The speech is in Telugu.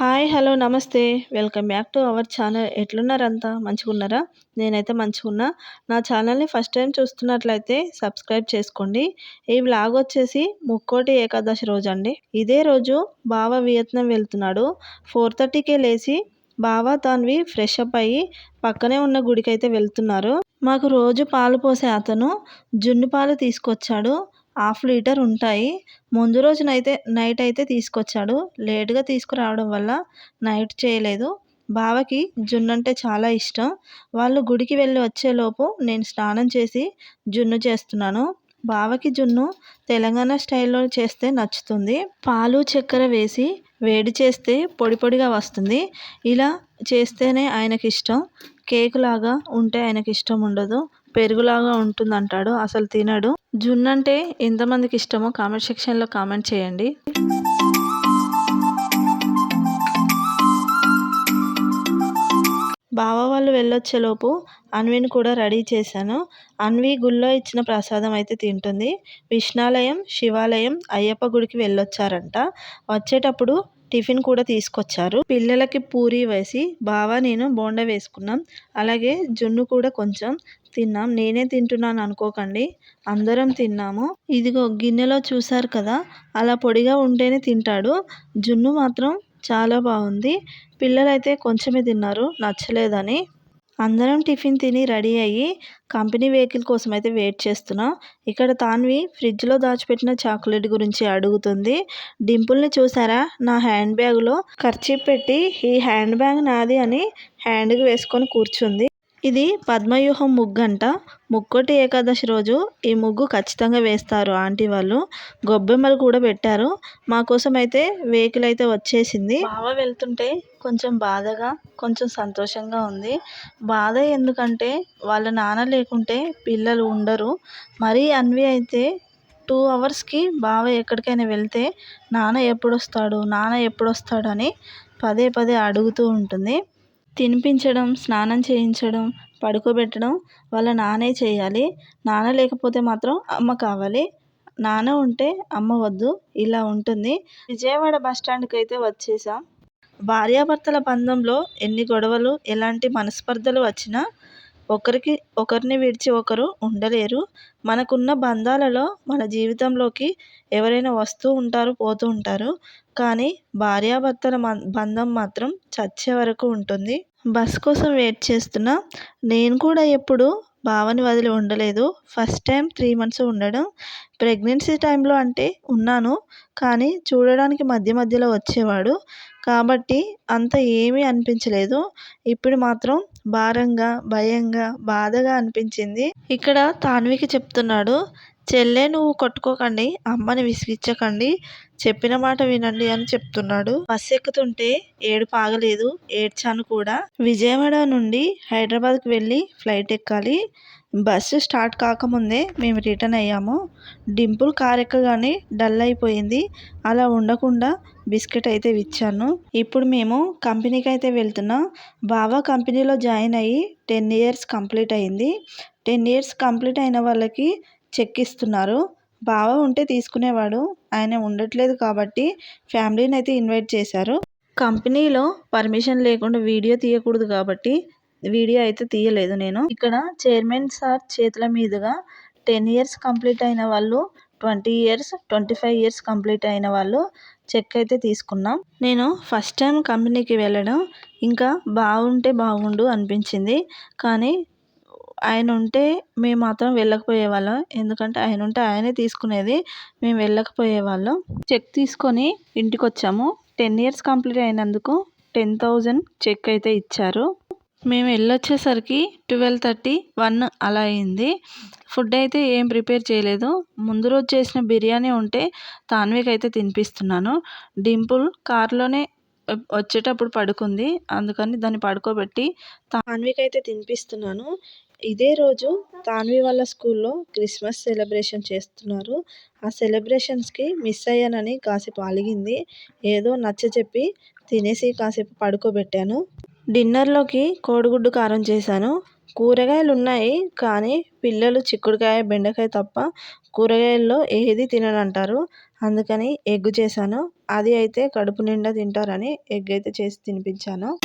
హాయ్ హలో నమస్తే. Welcome back to our channel. ఎట్లున్నారంతా? మంచిగున్నారా? నేనైతే మంచిగున్నా. నా ఛానల్ని ఫస్ట్ టైం చూస్తున్నట్లయితే సబ్స్క్రైబ్ చేసుకోండి. ఈ బ్లాగ్ వచ్చేసి ముక్కోటి ఏకాదశి రోజు అండి ఇదే రోజు బావ వియత్నం వెళ్తున్నాడు. ఫోర్ థర్టీకే లేచి బావ తాన్వి ఫ్రెష్ అప్ అయ్యి పక్కనే ఉన్న గుడికి అయితే వెళ్తున్నారు. మాకు రోజు పాలు పోసే అతను జున్ను పాలు తీసుకొచ్చాడు. హాఫ్ లీటర్ ఉంటాయి. ముందు రోజునైతే నైట్ అయితే తీసుకొచ్చాడు. లేట్గా తీసుకురావడం వల్ల నైట్ చేయలేదు. బావకి జున్ను అంటే చాలా ఇష్టం. వాళ్ళు గుడికి వెళ్ళి వచ్చేలోపు నేను స్నానం చేసి జున్ను చేస్తున్నాను. బావకి జున్ను తెలంగాణ స్టైల్లో చేస్తే నచ్చుతుంది. పాలు చక్కెర వేసి వేడి చేస్తే పొడి పొడిగా వస్తుంది. ఇలా చేస్తేనే ఆయనకి ఇష్టం కేక్ లాగా ఉంటే ఆయనకి ఇష్టం ఉండదు. పెరుగులాగా ఉంటుంది అంటాడు అసలు తినడు. జున్ను అంటే ఎంతమందికి ఇష్టమో కామెంట్ సెక్షన్లో కామెంట్ చేయండి. బావ వాళ్ళు వెళ్ళొచ్చేలోపు అన్విని కూడా రెడీ చేశాను. అన్వి గుళ్ళో ఇచ్చిన ప్రసాదం అయితే తింటుంది. విష్ణాలయం శివాలయం అయ్యప్ప గుడికి వెళ్ళొచ్చారంట. వచ్చేటప్పుడు టిఫిన్ కూడా తీసుకొచ్చారు. పిల్లలకి పూరి వేసి బావ నేను బోండా వేసుకున్నాం. అలాగే జున్ను కూడా కొంచెం తిన్నాం. నేనే తింటున్నాను అనుకోకండి. అందరం తిన్నాము. ఇదిగో గిన్నెలో చూసారు కదా అలా పొడిగా ఉంటేనే తింటాడు. జున్ను మాత్రం చాలా బాగుంది. పిల్లలైతే కొంచెమే తిన్నారు నచ్చలేదని. అందరం టిఫిన్ తిని రెడీ అయ్యి కంపెనీ వెహికల్ కోసం అయితే వెయిట్ చేస్తున్నాం. ఇక్కడ తాన్వి ఫ్రిడ్జ్లో దాచిపెట్టిన చాక్లెట్ గురించి అడుగుతుంది. డింపుల్ని చూసారా నా హ్యాండ్ బ్యాగ్లో ఖర్చీ పెట్టి ఈ హ్యాండ్ బ్యాగ్ నాది అని హ్యాండ్కి వేసుకొని కూర్చుంది. ఇది పద్మవ్యూహం ముగ్గు అంట ముక్కోటి ఏకాదశి రోజు ఈ ముగ్గు ఖచ్చితంగా వేస్తారు ఆంటీ వాళ్ళు. గొబ్బెమ్మలు కూడా పెట్టారు. మా కోసం అయితే వెహికల్ అయితే వచ్చేసింది. బావ వెళ్తుంటే కొంచెం బాధగా కొంచెం సంతోషంగా ఉంది. బాధ ఎందుకంటే వాళ్ళ నాన్న లేకుంటే పిల్లలు ఉండరు. మరీ అన్వి అయితే టూ అవర్స్కి బావ ఎక్కడికైనా వెళ్తే నాన్న ఎప్పుడు వస్తాడు నాన్న ఎప్పుడు వస్తాడని పదే పదే అడుగుతూ ఉంటుంది. తినిపించడం స్నానం చేయించడం పడుకోబెట్టడం వాళ్ళ నాన్నే చేయాలి. నాన్న లేకపోతే మాత్రం అమ్మ కావాలి. నాన్న ఉంటే అమ్మ వద్దు. ఇలా ఉంటుంది. విజయవాడ బస్ స్టాండ్కి అయితే వచ్చేసాం. భార్యాభర్తల బంధంలో ఎన్ని గొడవలు ఎలాంటి మనస్పర్ధలు వచ్చినా ఒకరికి ఒకరిని విడిచి ఒకరు ఉండలేరు. మనకున్న బంధాలలో మన జీవితంలోకి ఎవరైనా వస్తూ ఉంటారు పోతూ ఉంటారు. కానీ భార్యాభర్తల బంధం మాత్రం చచ్చే వరకు ఉంటుంది. బస్ కోసం వెయిట్ చేస్తున్నా నేను కూడా ఎప్పుడు బావని వదిలి ఉండలేదు. ఫస్ట్ టైం త్రీ మంత్స్ ఉండడం. ప్రెగ్నెన్సీ టైంలో అంటే ఉన్నాను. కానీ చూడడానికి మధ్య మధ్యలో వచ్చేవాడు. కాబట్టి అంత ఏమీ అనిపించలేదు. ఇప్పుడు మాత్రం భారంగా భయంగా బాధగా అనిపించింది. ఇక్కడ తాన్వికి చెప్తున్నాడు. చెల్లె నువ్వు కొట్టుకోకండి అమ్మని విసిగించకండి చెప్పిన మాట వినండి అని చెప్తున్నాడు. బస్సు ఎక్కుతుంటే ఏడుపు ఆగలేదు. ఏడ్చాను కూడా. విజయవాడ నుండి హైదరాబాద్కి వెళ్ళి ఫ్లైట్ ఎక్కాలి. బస్సు స్టార్ట్ కాకముందే మేము రిటర్న్ అయ్యాము. డింపుల్ కార్ ఎక్కగానే డల్ అయిపోయింది. అలా ఉండకుండా బిస్కెట్ అయితే ఇచ్చాను ఇప్పుడు మేము కంపెనీకి అయితే వెళ్తున్నాం. బావా కంపెనీలో జాయిన్ అయ్యి టెన్ ఇయర్స్ కంప్లీట్ అయింది. టెన్ ఇయర్స్ కంప్లీట్ అయిన వాళ్ళకి చెక్ ఇస్తున్నారు బావ ఉంటే తీసుకునేవాడు. ఆయన ఉండట్లేదు కాబట్టి ఫ్యామిలీని అయితే ఇన్వైట్ చేశారు. కంపెనీలో పర్మిషన్ లేకుండా వీడియో తీయకూడదు కాబట్టి వీడియో అయితే తీయలేదు నేను. ఇక్కడ చైర్మన్ సార్ చేతుల మీదుగా టెన్ ఇయర్స్ కంప్లీట్ అయిన వాళ్ళు twenty years twenty five years complete అయిన వాళ్ళు చెక్ అయితే తీసుకున్నాం. నేను ఫస్ట్ టైం కంపెనీకి వెళ్ళడం. ఇంకా బాగుంటే బాగుండు అనిపించింది. కానీ ఆయన ఉంటే మేము మాత్రం వెళ్ళకపోయే వాళ్ళం ఎందుకంటే ఆయన ఉంటే ఆయనే తీసుకునేది. మేము వెళ్ళకపోయే వాళ్ళం చెక్ తీసుకొని ఇంటికి వచ్చాము టెన్ ఇయర్స్ కంప్లీట్ అయినందుకు టెన్ థౌజండ్ చెక్ అయితే ఇచ్చారు. మేము వెళ్ళొచ్చేసరికి ట్వెల్వ్ థర్టీ వన్ అలా అయింది. ఫుడ్ అయితే ఏం ప్రిపేర్ చేయలేదు. ముందు రోజు చేసిన బిర్యానీ ఉంటే తాన్వికైతే అయితే తినిపిస్తున్నాను. డింపుల్ కార్లోనే వచ్చేటప్పుడు పడుకుంది. అందుకని దాన్ని పడుకోబెట్టి తాన్వికైతే అయితే తినిపిస్తున్నాను. ఇదే రోజు తాన్వి వాళ్ళ స్కూల్లో క్రిస్మస్ సెలబ్రేషన్ చేస్తున్నారు. ఆ సెలబ్రేషన్స్కి మిస్ అయ్యానని కాసేపు అలిగింది. ఏదో నచ్చ చెప్పి తినేసి కాసేపు పడుకోబెట్టాను. డిన్నర్లోకి కోడిగుడ్డు కారం చేశాను. కూరగాయలు ఉన్నాయి కానీ పిల్లలు చిక్కుడుకాయ బెండకాయ తప్ప కూరగాయల్లో ఏది తిననంటారు. అందుకని ఎగ్ చేశాను. అది అయితే కడుపు నిండా తింటారని ఎగ్ అయితే చేసి తినిపించాను.